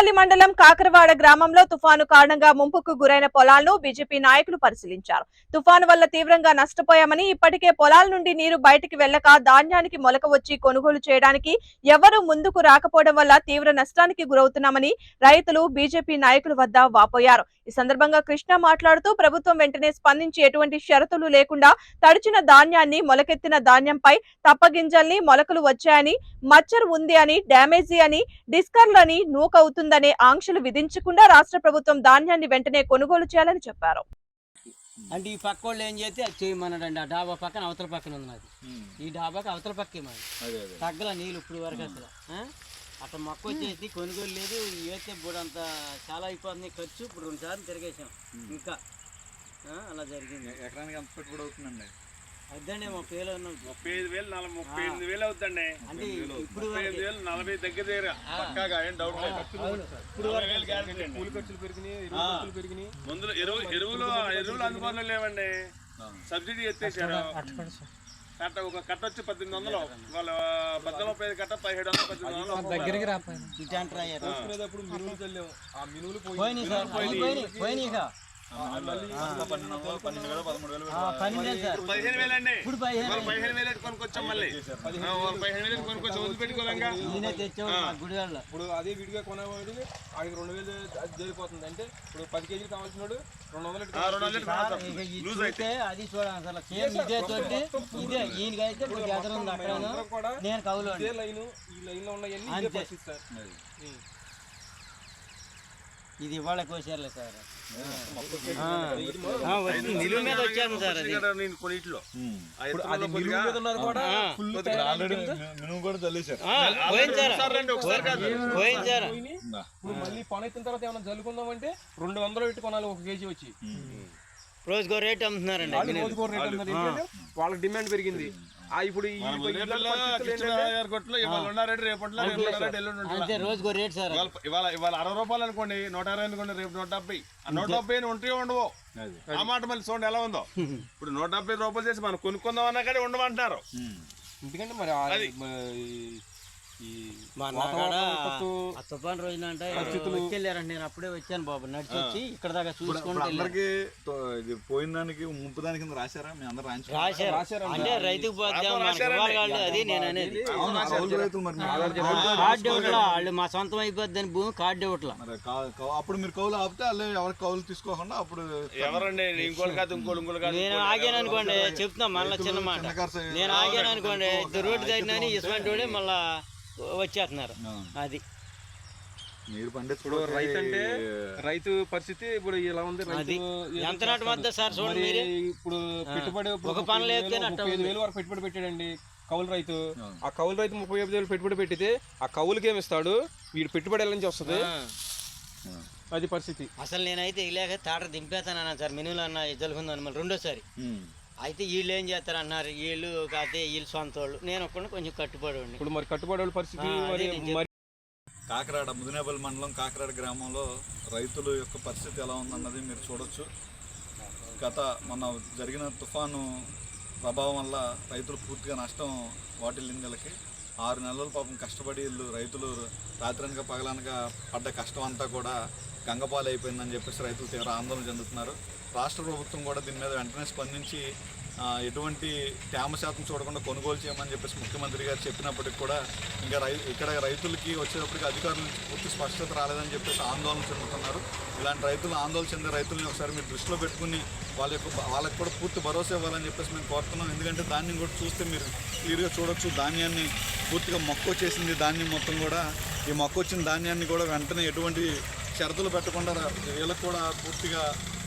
మదనపల్లి మండలం కాకరవాడ గ్రామంలో తుఫాను కారణంగా ముంపుకు గురైన పొలాలను బీజేపీ నాయకులు పరిశీలించారు. తుఫాను వల్ల తీవ్రంగా నష్టపోయామని ఇప్పటికే పొలాల నుండి నీరు బయటికి వెళ్ళక ధాన్యానికి మొలక వచ్చి కొనుగోలు చేయడానికి ఎవరూ ముందుకు రాకపోవడం వల్ల తీవ్ర నష్టానికి గురవుతున్నామని రైతులు బీజేపీ నాయకుల వద్ద వాపోయారు. ఈ సందర్భంగా కృష్ణ మాట్లాడుతూ ప్రభుత్వం వెంటనే స్పందించి ఎటువంటి షరతులు లేకుండా తడిచిన ధాన్యాన్ని మొలకెత్తిన ధాన్యంపై తప్పగింజల్ని మొలకలు వచ్చాయని మచ్చర్ ఉంది అని డ్యామేజీ అని డిస్కర్లని నూకవుతుందనే ఆంక్షలు విధించకుండా రాష్ట్ర ప్రభుత్వం ధాన్యాన్ని వెంటనే కొనుగోలు చేయాలని చెప్పారు. అంటే ఈ పక్క వాళ్ళు ఏం చేస్తే అది చేయమన్నాడండి ఆ డాబా పక్కన అవతల పక్కన ఉంది నాది ఈ డాబాకి అవతల పక్కే మాది తగ్గల నీళ్ళు ఇప్పుడు వరకు అసలు ఆ? అట్లా మొక్క వచ్చేసి కొనుగోలు లేదు. వేస్తే ఇప్పుడు అంత చాలా అయిపోతుంది ఖర్చు. ఇప్పుడు రెండు సార్లు తిరిగేసాం. ఇంకా ఆ, అలా జరిగింది. ఎకరానికి ఎంత పెట్టుబడి అవుతుందండి. ముప్పై వేలు ఉన్నాం ముప్పై ఐదు వేలు నలభై ముప్పై ఎనిమిది వేలు అవుతుందండి. అంటే ఇప్పుడు ముప్పై ఎనిమిది వేలు నలభై దగ్గర దగ్గర. పక్కాగా ఏం డౌట్. కూలి ఖర్చులు పెరిగినాయి ఖర్చులు పెరిగినాయి. మందులు ఎరువు ఎరువులు ఎరువులు అందుబాటులో లేవండి. సబ్సిడీ ఎత్తేసారు. కట్ట ఒక కట్ట వచ్చి పద్దెనిమిది వందలు. వాళ్ళ పద్దెనిమిది ముప్పై ఐదు కట్ట పదిహేడు వందలు పద్దెనిమిది వందలు. దగ్గరికి పోసుకునేటప్పుడు మినువులు చల్లాము ఆ మినువులు పోయి పోయినాయి పదిహేను వేలు అండి ఇప్పుడు పదిహేను వేలు. కొనుక్కొచ్చాం మళ్ళీ. పదిహేను వేలు. కొనుక్కొచ్చి వదిలిపెట్టుకోలేంగా. అదే విడిగా కొనేవాడు ఆడికి రెండు వేలు జరిగిపోతుంది. అంటే ఇప్పుడు పది కేజీలు కావాల్సిన రెండు వందలు అది చూడండి అసలు సేమ్ ఇదే తోటి ఇదే ఈయనకైతే ఇప్పుడు గెదర్ ఉంది అక్కడ. నేను కవులు ఈ లైన్లో ఉన్నాయన్నీ అంతే. ఇది ఇవాళ కోసారులే సార్. నిలువ మీద సార్ అది. నేను కొన్నిట్లో మీద కూడా ఫుల్ ఆల్రెడీ మినుము చల్లేశారు ఇప్పుడు మళ్ళీ పని ఎత్తిన తర్వాత ఏమైనా జల్లుకుందాం అంటే రెండు వందలు పెట్టి కొనాలి ఒక కేజీ వచ్చి. రోజుకో రేట్ అమ్ముతున్నారండి. వాళ్ళకి డిమాండ్ పెరిగింది. ఇప్పుడు రోజుకో రేట్ సార్. ఇవాళ ఇవాళ అరవై రూపాయలు అనుకోండి నూట అరవై అనుకోండి రేపు నూట డెబ్బై. ఆ నూట డెబ్బై ఉంటే ఉండవు. ఆ మాట మళ్ళీ చూడండి ఎలా ఉందో. ఇప్పుడు నూట డెబ్బై రూపాయలు చేసి మనం కొనుక్కుందాం అన్నా కానీ ఉండమంటున్నారు ఎందుకంటే మరి మా విపత్తు ఆ తుఫాన్ రోజున అంటే వచ్చేళ్ళారంట నేను అప్పుడే వచ్చాను బాబు. నడిచి వచ్చి ఇక్కడ దాకా చూసుకుంటూ. అందరికి ఇది పోయిన దానికి ముంపు దాని కింద రాశారా? మీ అందరు రాయించు రాశారు. అంటే రైతుకు కాదు అది నేను అనేది. కార్డు ఇవ్వట్లా వాళ్ళు మా సొంతం అయిపోద్దని భూమి కార్డు ఇవ్వట్లా అప్పుడు మీరు కౌలు ఆపితే వాళ్ళు ఎవరికి కౌలు తీసుకోకుండా అప్పుడు ఎవరండి? ఇంకోటి కాదు ఇంకోటి ఇంకోటి కాదు. నేను ఆగాను అనుకోండి. చెప్తున్నా మళ్ళీ చిన్న మాట. నేను ఆగాను అనుకోండి. రోడ్డు తగినని ఇసుమంటి మళ్ళా వచ్చేస్తున్నారు. అది. మీరు ఇప్పుడు రైతు అంటే రైతు పరిస్థితి ఇప్పుడు ఇలా ఉంది? ఎంత నాటు మధ్య సార్ చూడండి ఇప్పుడు పెట్టుబడి ఒక పనులు ఐదు వేలు, వరకు పెట్టుబడి పెట్టాడండి కౌలు రైతు. ఆ. కౌలు రైతు ముప్పై ఐదు వేలు పెట్టుబడి పెట్టితే ఆ కౌలుకి ఏమి ఇస్తాడు? వీడు పెట్టుబడి ఎలా నుంచి వస్తుంది? అది పరిస్థితి. అసలు నేనైతే ఇలాగ తాట దింపేస్తానన్నా సార్. మినువులు అన్న జలుకుందాను మళ్ళీ రెండోసారి. అయితే వీళ్ళు ఏం చేస్తారు అన్నారు వీళ్ళు కాకపోతే వీళ్ళు సొంత వాళ్ళు నేను ఒక్కడిని కొంచెం కట్టుబడి ఇప్పుడు మరి కట్టుబడి వాళ్ళ పరిస్థితి మరి కాకినాడ ముదినేపల్లి మండలం కాకినాడ గ్రామంలో రైతుల యొక్క పరిస్థితి ఎలా ఉందన్నది మీరు చూడొచ్చు. గత మొన్న జరిగిన తుఫాను ప్రభావం వల్ల రైతులు పూర్తిగా నష్టం వాటిల్లింది వీళ్ళకి ఆరు నెలలు పాపం కష్టపడి వీళ్ళు రైతులు రాత్రనక పగలనక పడ్డ కష్టం అంతా కూడా గంగపాలు అయిపోయిందని చెప్పేసి రైతులు తీవ్ర ఆందోళన చెందుతున్నారు. రాష్ట్ర ప్రభుత్వం కూడా దీని మీద వెంటనే స్పందించి ఎటువంటి తేమ శాతం చూడకుండా కొనుగోలు చేయమని చెప్పేసి ముఖ్యమంత్రి గారు చెప్పినప్పటికి కూడా ఇంకా రై ఇక్కడ రైతులకి వచ్చేటప్పటికి అధికారుల నుంచి పూర్తి స్పష్టత రాలేదని చెప్పేసి ఆందోళన చెందుతున్నారు. ఇలాంటి రైతులు ఆందోళన చెందే రైతుల్ని ఒకసారి మీరు దృష్టిలో పెట్టుకుని వాళ్ళ యొక్క వాళ్ళకి కూడా పూర్తి భరోసా ఇవ్వాలని చెప్పేసి మేము కోరుతున్నాం. ఎందుకంటే ధాన్యం కూడా చూస్తే మీరు క్లియర్గా చూడొచ్చు ధాన్యాన్ని పూర్తిగా మొక్క వచ్చేసింది. ధాన్యం మొత్తం కూడా ఈ మొక్క వచ్చిన ధాన్యాన్ని కూడా వెంటనే ఎటువంటి షరతులు పెట్టకుండా వీళ్ళకి కూడా పూర్తిగా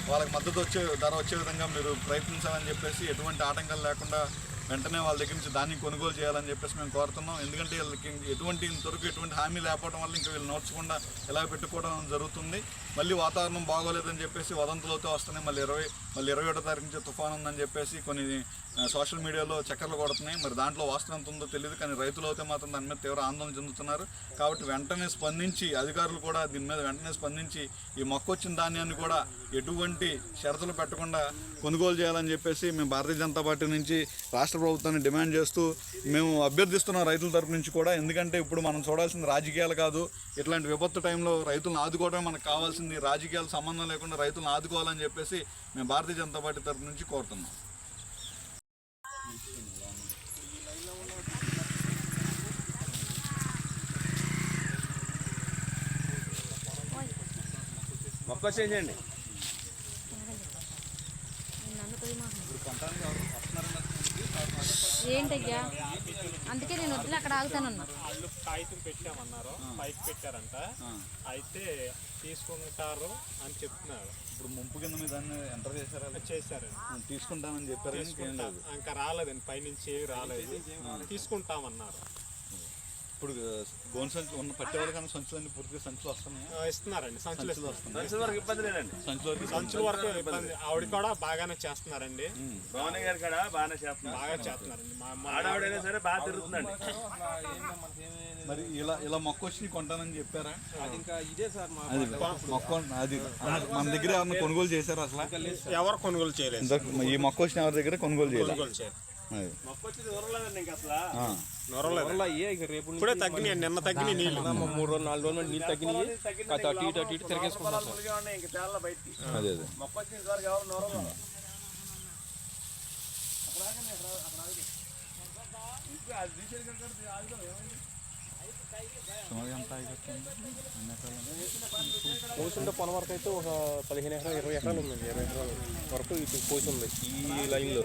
వాళ్ళకి మద్దతు వచ్చే ధర వచ్చే విధంగా మీరు ప్రయత్నించాలని చెప్పేసి ఎటువంటి ఆటంకాలు లేకుండా వెంటనే వాళ్ళ దగ్గర నుంచి ధాన్యం కొనుగోలు చేయాలని చెప్పేసి మేము కోరుతున్నాం. ఎందుకంటే వీళ్ళకి ఎటువంటి ఇంతవరకు ఎటువంటి హామీ లేకపోవడం వల్ల ఇంకా వీళ్ళు నోడ్చకుండా ఇలా పెట్టుకోవడం జరుగుతుంది. మళ్ళీ వాతావరణం బాగోలేదని చెప్పేసి వదంతులతో వస్తున్నాయి. మళ్ళీ ఇరవై మళ్ళీ ఇరవై ఒకటో తారీఖు నుంచి తుఫాన్ ఉందని చెప్పేసి కొన్ని సోషల్ మీడియాలో చక్కర్లు కొడుతున్నాయి. మరి దాంట్లో వాస్తవం ఎంత ఉందో తెలియదు కానీ రైతులు అయితే మాత్రం దాని మీద తీవ్ర ఆందోళన చెందుతున్నారు. కాబట్టి వెంటనే స్పందించి అధికారులు కూడా దీని మీద వెంటనే స్పందించి ఈ మొక్క వచ్చిన ధాన్యాన్ని కూడా ఎటువంటి షరతులు పెట్టకుండా కొనుగోలు చేయాలని చెప్పేసి మేము భారతీయ జనతా పార్టీ నుంచి రాష్ట్ర ప్రభుత్వాన్ని డిమాండ్ చేస్తూ మేము అభ్యర్థిస్తున్నాం రైతుల తరపు నుంచి కూడా. ఎందుకంటే ఇప్పుడు మనం చూడాల్సింది రాజకీయాలు కాదు. ఇట్లాంటి విపత్తు టైంలో రైతులను ఆదుకోవడమే మనకు కావాల్సింది. రాజకీయాలు సంబంధం లేకుండా రైతులను ఆదుకోవాలని చెప్పేసి మేము భారతీయ జనతా పార్టీ తరఫు నుంచి కోరుతున్నాం. మొక్క చేయండి. ఏంటయ్యా? అందుకే నేను వద్దులే అక్కడ ఆగుతానన్నా. వాళ్ళు కాగితం పెట్టామన్నారు పైకి పెట్టారంట. అయితే తీసుకుంటారు అని చెప్తున్నారు. ఇప్పుడు ముంపు కింద మీద దాన్ని ఎంటర్ చేశారా? చేశారండి తీసుకుంటామని చెప్పారు ఇంకా రాలేదండి పైనుంచి ఏవి రాలేదు. తీసుకుంటామన్నారు. ఇప్పుడు గోన్ సంచులు ఉన్న పట్టేవాళ్ళ కన్నా సంచులన్నీ పూర్తిగా సంచులు వస్తున్నాయి? ఇస్తున్నారండి సంచులు ఇస్తున్నారు. దర్శనం వరకు ఇబ్బంది లేదండి. సంచులు సంచుల వరకు ఇబ్బంది. ఆవిడ కూడా బాగానే చేస్తున్నారండి. భవన్ గారి కాడ బాగానే చేస్తున్నారు. బాగా చేస్తున్నారండి. ఆడవాడైనా సరే బాగా తిరుగుతుందండి. మరి ఇలా ఇలా మొక్క వచ్చి కొంటానని చెప్పారా? అది ఇంకా ఇదే సార్ మా అది మొక్క అది మన దగ్గర కొనుగోలు చేశారు అసలు? ఎవరు కొనుగోలు చేయలేదు. ఈ మొక్క వచ్చిన ఎవరి దగ్గర కొనుగోలు చేయాలి? కొనుగోలు చేయలేదు. ఇప్పుడే తగ్గినాయి నిన్న తగ్గినాయి నీళ్ళు. మా మూడు రోజులు నాలుగు రోజులు నీళ్ళు తగ్గినాయి. అటు ఇటు అటు ఇటు తేళ్ళ బయటికి. అదే అదే మొక్క వచ్చిన వరకు ఎవరు నూరలు సుమారు ఎంత? కోసుంటే పొలం వరకు అయితే ఒక పదిహేను ఎకరాలు ఇరవై ఎకరాలు ఉందండి ఇరవై ఎకరాలు వరకు ఇటు కోసి ఉంది ఈ లైన్లో.